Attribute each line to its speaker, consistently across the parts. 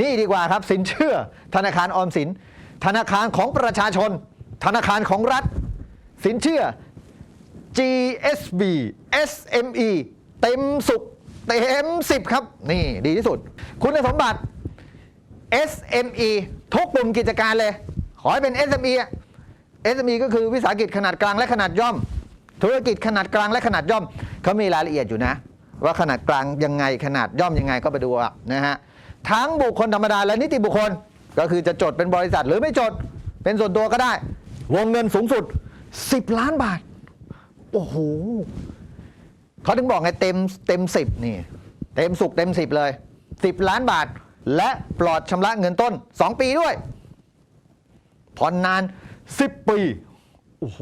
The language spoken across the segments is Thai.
Speaker 1: นี่ดีกว่าครับสินเชื่อ ธนาคารออมสิน ธนาคารของประชาชน ธนาคารของรัฐ สินเชื่อ GSB SME เต็มสุขเต็ม10ครับ นี่ดีที่สุด คุณสมบัติ SME ทุกกลุ่มกิจการเลย ขอให้เป็น SME SME ก็คือวิสาหกิจขนาดกลางและขนาดย่อม ธุรกิจขนาดกลางและขนาดย่อมเขามีรายละเอียดอยู่นะ ว่าขนาดกลางยังไงขนาดย่อมยังไงก็ไปดูนะฮะ ทั้งบุคคลธรรมดาและนิติบุคคล ก็คือจะจดเป็นบริษัทหรือไม่จดเป็นส่วนตัวก็ได้ วงเงินสูงสุด 10 ล้านบาท โอ้โหเขาถึงบอกไงเต็มเต็มสิบนี่ เต็มสุกเต็มสิบเลย 10 ล้านบาท และปลอดชำระเงินต้น 2 ปีด้วยผ่อนนาน 10 ปีโอ้โห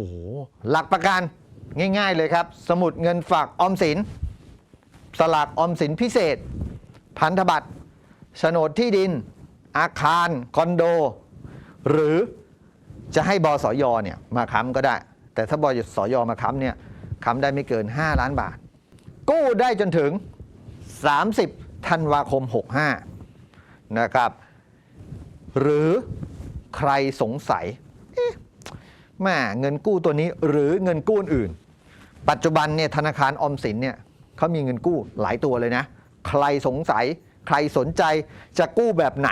Speaker 1: หลักประกันง่ายๆเลยครับ สมุดเงินฝากออมสิน สลากออมสินพิเศษ พันธบัตร โฉนดที่ดิน อาคาร คอนโด หรือจะให้บสยเนี่ยมาค้ำก็ได้ แต่ถ้าบสยมาค้ำเนี่ยค้ำได้ไม่เกิน 5 ล้านบาท กู้ได้จนถึง 30ธันวาคม 65 นะครับ หรือใครสงสัยแม่เงินกู้ตัวนี้หรือเงินกู้อื่น ปัจจุบันเนี่ยธนาคารออมสินเนี่ยเขามีเงินกู้หลายตัวเลยนะ ใครสงสัย ใครสนใจจะกู้แบบไหน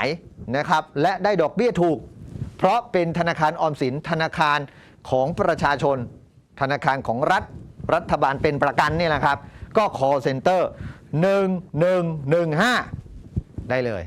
Speaker 1: นะครับ และได้ดอกเบี้ยถูก เพราะเป็นธนาคารออมสินธนาคารของประชาชน ธนาคารของรัฐรัฐบาลเป็นประกันนี่แหละครับ ก็ call center 1115 ได้เลย